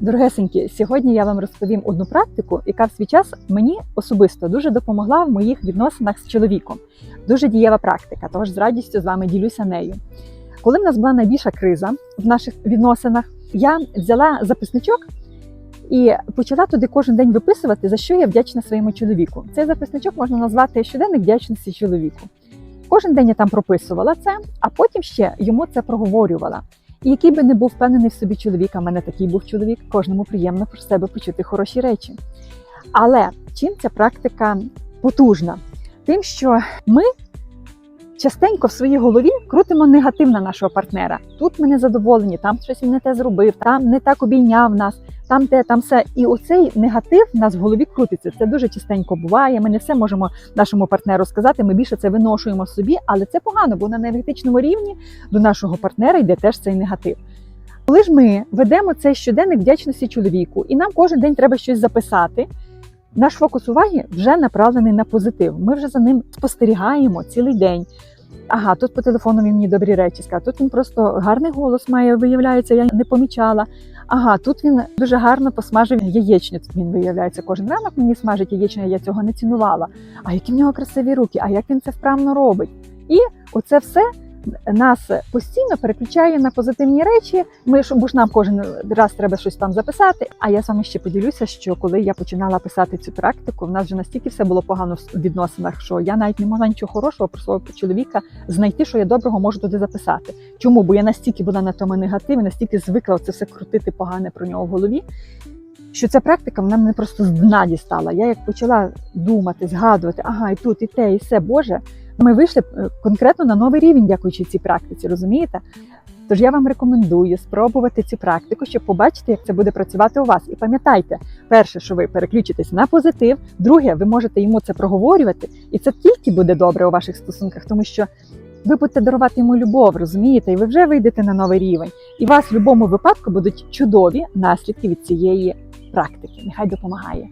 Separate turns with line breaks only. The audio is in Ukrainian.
Дорогесенькі, сьогодні я вам розповім одну практику, яка в свій час мені особисто дуже допомогла в моїх відносинах з чоловіком. Дуже дієва практика, тож з радістю з вами ділюся нею. Коли в нас була найбільша криза в наших відносинах, я взяла записничок і почала туди кожен день виписувати, за що я вдячна своєму чоловіку. Цей записничок можна назвати щоденник вдячності чоловіку. Кожен день я там прописувала це, а потім ще йому це проговорювала. І який би не був впевнений в собі чоловік, а в мене такий був чоловік, кожному приємно про себе почути хороші речі. Але чим ця практика потужна? Тим, що ми частенько в своїй голові крутимо негатив на нашого партнера. Тут ми не задоволені, там щось не те зробив, там не так обійняв нас, там те, там все. І оцей негатив в нас в голові крутиться. Це дуже частенько буває. Ми не все можемо нашому партнеру сказати. Ми більше це виношуємо собі, але це погано, бо на енергетичному рівні до нашого партнера йде теж цей негатив. Коли ж ми ведемо цей щоденник вдячності чоловіку, і нам кожен день треба щось записати. Наш фокус уваги вже направлений на позитив. Ми вже за ним спостерігаємо цілий день. Ага, тут по телефону він мені добрі речі сказав. Тут він просто гарний голос має, виявляється, я не помічала. Ага, тут він дуже гарно посмажив яєчню. Тут він виявляється кожен ранок мені смажить яєчню, я цього не цінувала. А які в нього красиві руки, а як він це вправно робить? І оце все нас постійно переключає на позитивні речі. Ми ж бо ж нам кожен раз треба щось там записати. А я з вами ще поділюся, що коли я починала писати цю практику, в нас вже настільки все було погано в відносинах, що я навіть не могла нічого хорошого про свого чоловіка знайти, що я доброго можу туди записати. Чому? Бо я настільки була на тому негативі, настільки звикла це все крутити погане про нього в голові. Що ця практика вона мене просто з дна дістала. Я як почала думати, згадувати, ага, і тут, і те, і все, Боже, ми вийшли е, конкретно на новий рівень, дякуючи цій практиці, розумієте? Тож я вам рекомендую спробувати цю практику, щоб побачити, як це буде працювати у вас. І пам'ятайте, перше, що ви переключитесь на позитив, друге, ви можете йому це проговорювати, і це тільки буде добре у ваших стосунках, тому що ви будете дарувати йому любов, розумієте, і ви вже вийдете на новий рівень. І вас в будь-якому випадку будуть чудові наслідки від цієї практики. Нехай допомагає.